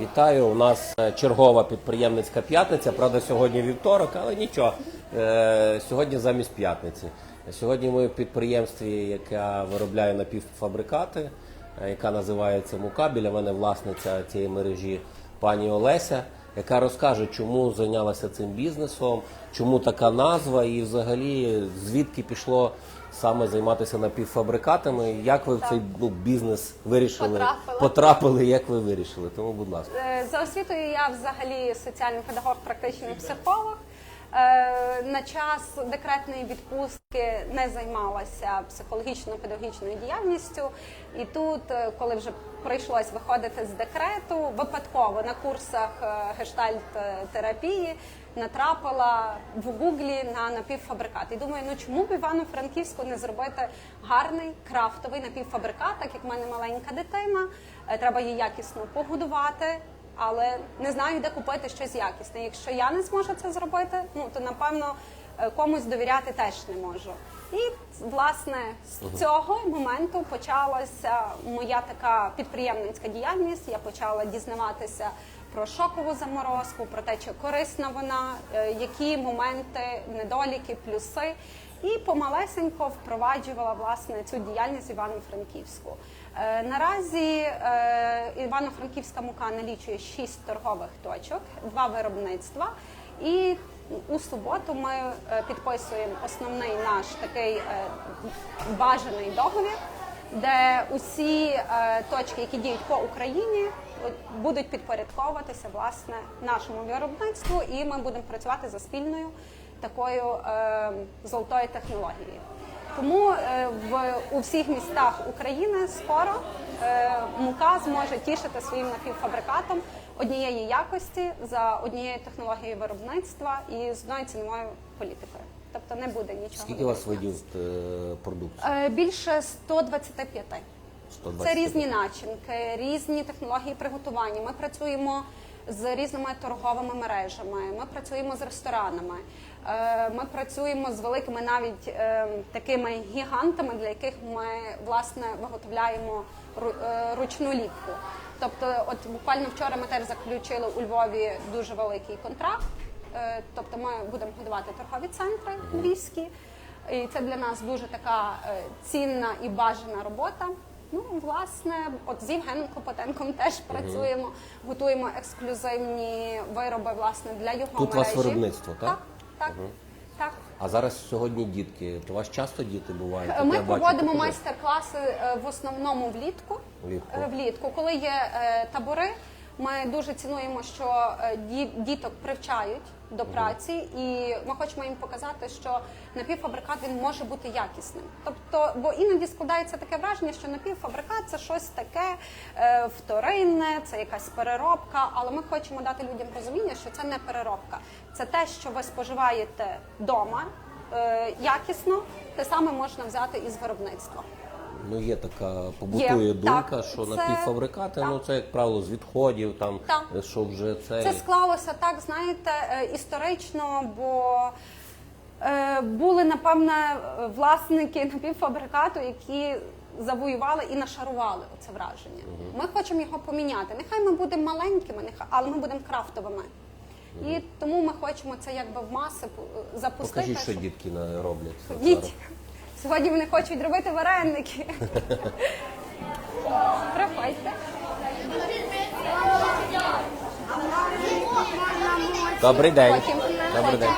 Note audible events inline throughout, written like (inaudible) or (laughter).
Вітаю. У нас е, чергова підприємницька п'ятниця. Правда, сьогодні вівторок, але нічого. Е, Сьогодні замість п'ятниці. Сьогодні ми в підприємстві, яке виробляє напівфабрикати, е, яка називається Мука. Біля мене власниця цієї мережі пані Олеся, яка розкаже, чому зайнялася цим бізнесом, чому така назва, і взагалі звідки пішло саме займатися напівфабрикатами. Як ви в цей ну, бізнес вирішили Потрапила. потрапили, як ви вирішили? Тому, будь ласка. Е, За освітою я взагалі соціальний педагог, практичний психолог. Е, На час декретної відпустки не займалася психологічно-педагогічною діяльністю. І тут, е, коли вже прийшлось виходити з декрету, випадково на курсах е, гештальт-терапії натрапила в гуглі на напівфабрикат. І думаю, ну чому б Івано-Франківську не зробити гарний крафтовий напівфабрикат, так як в мене маленька дитина, е, треба її якісно погодувати. Але не знаю, де купити щось якісне. Якщо я не зможу це зробити, ну то напевно е, комусь довіряти теж не можу. І власне з цього моменту почалася моя така підприємницька діяльність. Я почала дізнаватися про шокову заморозку, про те, чи корисна вона, е, які моменти, недоліки, плюси. І помалесенько впроваджувала власне цю діяльність Івано-Франківську. Е, Наразі е, Івано-Франківська мука налічує шість торгових точок, два виробництва. І у суботу ми е, підписуємо основний наш такий бажаний договір, де усі точки, які діють по Україні, будуть підпорядковуватися власне нашому виробництву, і ми будемо працювати за спільною такою золотою технологією. Тому е, в у всіх містах України скоро е, мука зможе тішити своїм напівфабрикатом однієї якості за однією технологією виробництва і з одною ціновою політикою. Тобто не буде нічого. Скільки у вас видів е, продукції? Більше 125. 120. Це різні начинки, різні технології приготування. Ми працюємо з різними торговими мережами. Ми працюємо з ресторанами. Е, Ми працюємо з великими навіть е, такими гігантами, для яких ми власне виготовляємо е, ручну ліпку. Тобто, от буквально вчора ми теж заключили у Львові дуже великий контракт. Тобто, ми будемо годувати торгові центри львівські. І це для нас дуже така цінна і бажана робота. Ну, власне, от з Євгеном Копотенком теж працюємо, готуємо ексклюзивні вироби власне для його Тут у вас виробництво, так? Так, так, так. А зараз сьогодні дітки. То у вас часто діти бувають? Ми я бачу, проводимо покажи. майстер-класи е, в основному влітку. Влітку. Е, Влітку, коли є е, табори, ми дуже цінуємо, що е, діток привчають до праці, і ми хочемо їм показати, що напівфабрикат він може бути якісним. Тобто, бо іноді складається таке враження, що напівфабрикат це щось таке е, вторинне, це якась переробка. Але ми хочемо дати людям розуміння, що це не переробка, це те, що ви споживаєте вдома. е, Якісно, те саме можна взяти із виробництва. Ну є така побутує Є, думка, так. що Це- напівфабрикати, так. ну це як правило з відходів, там Так. е, що вже це. Це склалося так, знаєте, е, історично, бо е, були, напевне, власники напівфабрикату, які завоювали і нашарували це враження. Ми хочемо його поміняти. Нехай ми будемо маленькими, нехай, але ми будемо крафтовими. І тому ми хочемо це якби в маси е, запустити. Покажіть, що щоб- дітки роблять. зараз. Сьогодні вони хочуть робити вареники. Добрий день. Добрий день.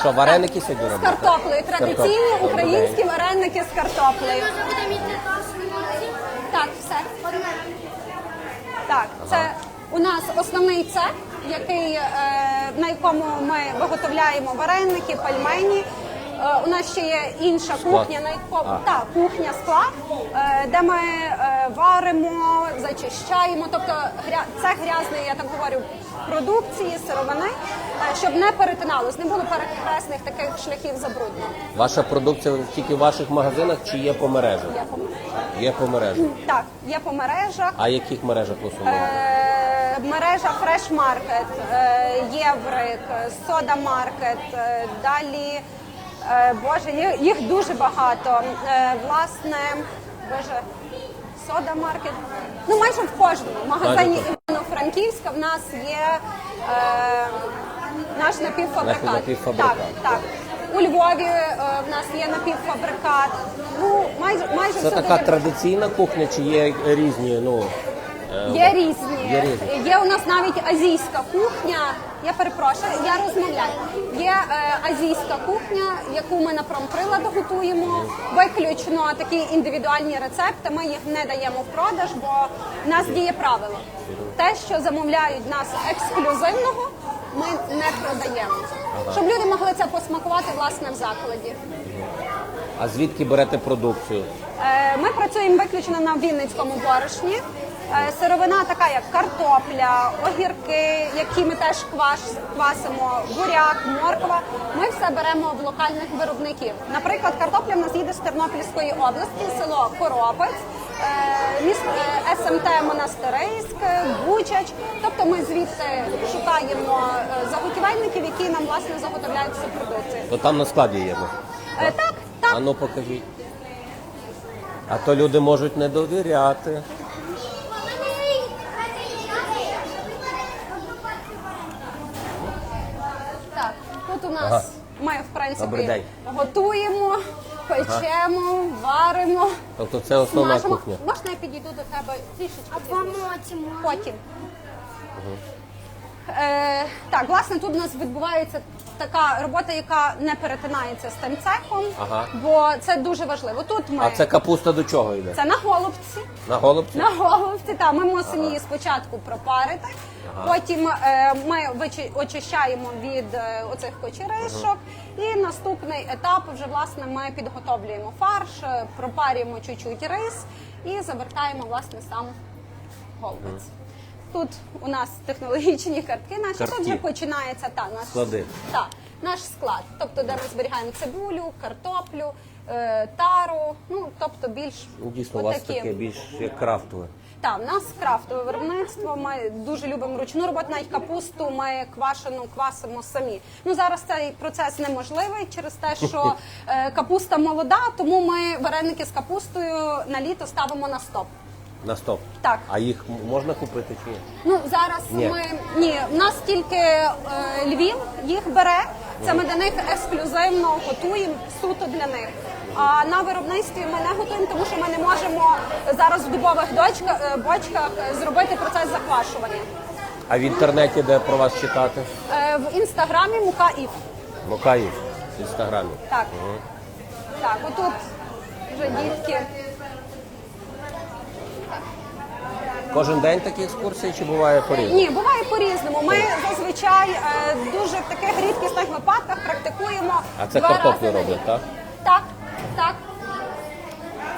Що, вареники сьогодні З робите? картоплею. З картоплею. Традиційні українські вареники з картоплею. Так, все. Так, це у нас основний цех, який, е, на якому ми виготовляємо вареники, пельмені. Е, У нас ще є інша кухня, на якому так, кухня склад, е, де ми е, варимо, зачищаємо. Тобто це грязний, я так говорю, продукції, сировини, щоб не перетиналось, не було перехресних таких шляхів забруднення. Ваша продукція тільки в ваших магазинах чи є по мережах? Я по- Є по мережах. Так, є по мережах. А яких мережах в основному? Мережа Fresh Market, Єврик, Сода Маркет, далі, боже, їх, дуже багато. Е, власне, боже, Сода Маркет. Ну, майже в кожному магазині. Івано-Франківська в нас є е, наш напівфабрикат. Наш напівфабрикат. Так, так. У Львові е, в нас є напівфабрикат. Ну, майже майже Це всюди така є. традиційна кухня, чи є різні? Ну е, Є різні. Є різні. Є у нас навіть азійська кухня. Я перепрошую, я розмовляю. Є е, азійська кухня, яку ми на промприладу готуємо. Виключно такі індивідуальні рецепти. Ми їх не даємо в продаж, бо в нас діє правило. Те, що замовляють нас ексклюзивного, ми не продаємо. Щоб люди могли це посмакувати власне в закладі. а звідки берете продукцію? Е, Ми працюємо виключно на Вінницькому борошні. Е, Сировина така, як картопля, огірки, які ми теж кваш- квасимо, буряк, морква. Ми все беремо в локальних виробників. Наприклад, картопля в нас їде з Тернопільської області, село Коропець, е, міст е, СМТ Монастирейськ, Бучач. Тобто ми звідси шукаємо заготівельників, які нам власне заготовляють всю продукцію. То там на складі є. ну. Е, Так, так. А ну покажіть. А то люди можуть не довіряти. Так, тут у нас Ага. ми в принципі день. готуємо, печемо, варимо. Тобто це основна смажимо. кухня. Можна я підійду до тебе трішечки? А пізніше? Потім. Е, так, власне, тут у нас відбувається така робота, яка не перетинається з тим цехом, Ага. бо це дуже важливо. Тут ми А це капуста до чого йде? це на голубці. На голубці? На головці, так, ми мусимо її спочатку пропарити, потім е, ми вичи- очищаємо від е, оцих кочеришок. І наступний етап вже власне ми підготовлюємо фарш, е, пропарюємо чуть-чуть рис і завертаємо власне сам голубець. Тут у нас технологічні картки наші, Картки. тут вже починається та, наш, Склади. та, наш склад. Тобто, де ми зберігаємо цибулю, картоплю, е, тару, ну тобто більш Ну, Дійсно, у вас отакі. таке більш як крафтове. Так, в нас крафтове виробництво. Ми дуже любимо ручну роботу. Навіть капусту ми квашену квасимо самі. Ну зараз цей процес неможливий через те, що (laughs) е, капуста молода, тому ми вареники з капустою на літо ставимо на стоп. На стоп. Так. А їх можна купити чи ні? Ну зараз Ні. ми ні, в нас тільки е, Львів їх бере. Це ми для них ексклюзивно готуємо суто для них. А на виробництві ми не готуємо, тому що ми не можемо зараз в дубових дочках, е, бочках зробити процес заквашування. А в інтернеті де про вас читати? Е, В інстаграмі мука іф. Мукаїв в інстаграмі. Так. Так, отут вже дітки. Кожен день такі екскурсії чи буває по-різному? Ні, буває по-різному. Ми зазвичай е, дуже в таких рідкісних випадках практикуємо. А це два картоплю рази на роблять, так? Так, так.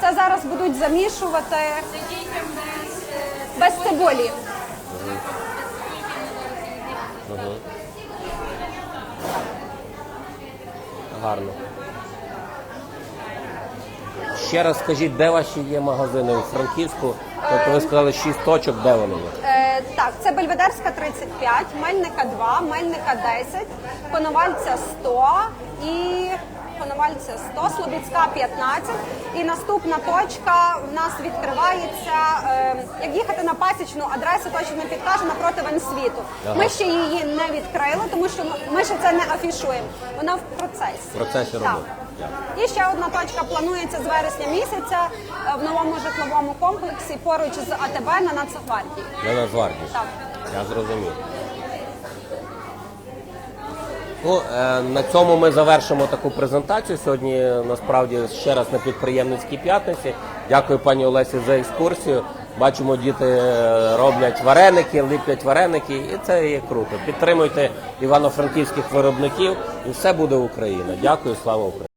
Це зараз будуть замішувати без цибулі. Гарно. Ще раз скажіть, де ваші є магазини у Франківську? Тобто ви сказали 6 точок, де вони є? Е, так, це Бельведерська 35, Мельника 2, Мельника 10, Коновальця 100 і Коновальця 100, Слобідська 15. І наступна точка в нас відкривається, е, як їхати на пасічну, адресу точно не підкажу, напроти Венсвіту. Ага. Ми ще її не відкрили, тому що ми- ще це не афішуємо. Вона в процесі. В процесі Так. І ще одна точка планується з вересня місяця е, в новому житловому комплексі поруч з АТБ на Нацгвардії. На Нацгвардії. Так. Я зрозумів. Ну, е, на цьому ми завершимо таку презентацію. Сьогодні насправді ще раз на підприємницькій п'ятниці. Дякую пані Олесі за екскурсію. Бачимо, діти е, роблять вареники, ліплять вареники, і це є круто. Підтримуйте івано-франківських виробників, і все буде Україна. Дякую, слава Україні!